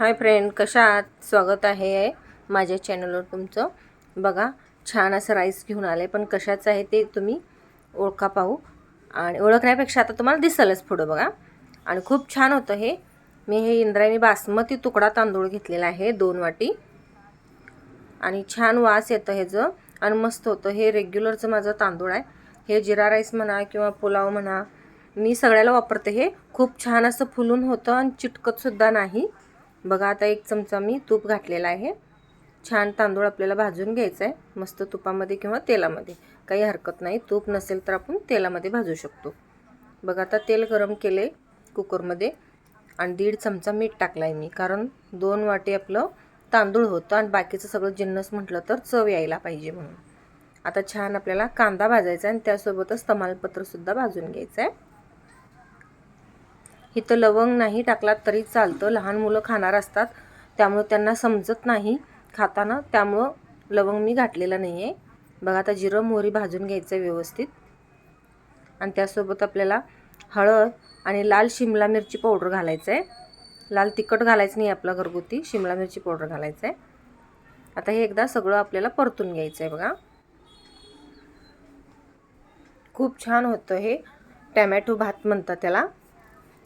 Hi friend कशा आहात? स्वागत आहे माझ्या चॅनलवर तुमचं. बघा छान असं राईस घेऊन आलं आहे पण कशाचं आहे ते तुम्ही ओळखा पाहू. आणि ओळखण्यापेक्षा आता तुम्हाला दिसलंच पुढं बघा. आणि खूप छान होतं हे. मी हे इंद्रायणी बासमती तुकडा तांदूळ घेतलेला आहे दोन वाटी. आणि छान वास येतं ह्याचं आणि मस्त होतं. हे रेग्युलरचं माझं तांदूळ आहे. हे जिरा राईस म्हणा किंवा पुलाव म्हणा मी सगळ्याला वापरते हे. खूप छान असं फुलून होतं आणि चिटकतसुद्धा नाही. बघा आता एक चमचा मी तूप घातलेला आहे. छान तांदूळ आपल्याला भाजून घ्यायचा आहे. मस्त तुपामध्ये किंवा तेलामध्ये. काही हरकत नाही. तूप नसेल तर आपण तेलामध्ये भाजू शकतो. बघा आता तेल गरम केले कुकरमध्ये आणि दीड चमचा मीठ टाकला आहे मी. कारण दोन वाटी आपलं तांदूळ होतं आणि बाकीचं सगळं जिन्नस म्हटलं तर चव यायला पाहिजे म्हणून. आता छान आपल्याला कांदा भाजायचा आहे आणि त्यासोबतच तमालपत्रसुद्धा भाजून घ्यायचं आहे. इथं लवंग नाही टाकलात तरी चालतं. लहान मुलं खाणार असतात. त्यामुळं त्यांना समजत नाही खाताना. त्यामुळं लवंग मी घातलेलं नाही आहे बघा आता जिरं मोहरी भाजून घ्यायचं आहे व्यवस्थित. आणि त्यासोबत आपल्याला हळद आणि लाल शिमला मिरची पावडर घालायचं आहे लाल तिखट घालायचं नाही आपलं घरगुती. शिमला मिरची पावडर घालायचं आहे आता हे एकदा सगळं आपल्याला परतून घ्यायचं आहे बघा. खूप छान होतं हे. टॅमॅटो भात म्हणतात त्याला.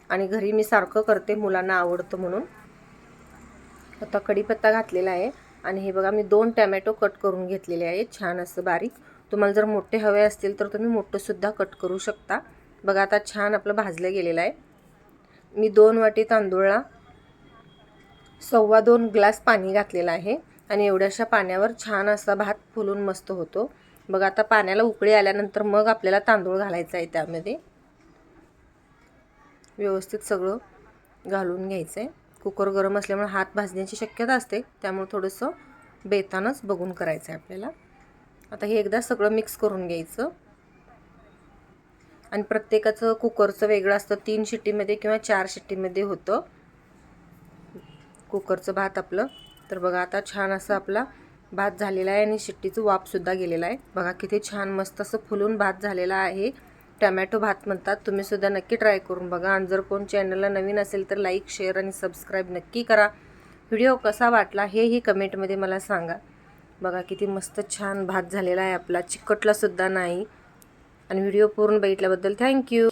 आणि घरी मी सारखं करते मुलांना आवडतं म्हणून. आता कढीपत्ता घातलेला आहे आणि हे बघा मी दोन टॅमॅटो कट करून घेतलेले आहे छान असं बारीक. तुम्हाला जर मोठे हवे असतील तर तुम्ही मोठंसुद्धा कट करू शकता. बघा आता छान आपलं भाजलं गेलेलं आहे. मी दोन वाटी तांदूळला सव्वा दोन ग्लास पाणी घातलेलं आहे आणि एवढ्याशा पाण्यावर छान असा भात फुलून मस्त होतो. बघा आता पाण्याला उकळी आल्यानंतर मग आपल्याला तांदूळ घालायचा आहे त्यामध्ये. व्यवस्थित सगळं घालून घ्यायचं आहे कुकर गरम असल्यामुळे हात भाजण्याची शक्यता असते. त्यामुळे थोडंसं बेतानच बघून करायचं आहे आपल्याला. आता हे एकदा सगळं मिक्स करून घ्यायचं. आणि प्रत्येकाचं कुकरचं वेगळं असतं. तीन शिट्टीमध्ये किंवा चार शिट्टीमध्ये होतं. कुकरचं भात आपलं. तर बघा आता छान असं आपला भात झालेला आहे आणि शिट्टीचं वापसुद्धा गेलेला आहे. बघा किती छान मस्त असं फुलून भात झालेला आहे. टमॅटो भात म्हणतात तुम्ही सुद्धा नक्की ट्राय करून बघा. आणि जर कोण चॅनलला नवीन असेल तर लाईक शेअर आणि सबस्क्राईब नक्की करा. व्हिडिओ कसा वाटला हेही कमेंटमध्ये मला सांगा. बघा किती मस्त छान भात झालेला आहे आपला. चिकटलासुद्धा नाही. आणि व्हिडिओ पूर्ण बघितल्याबद्दल थँक्यू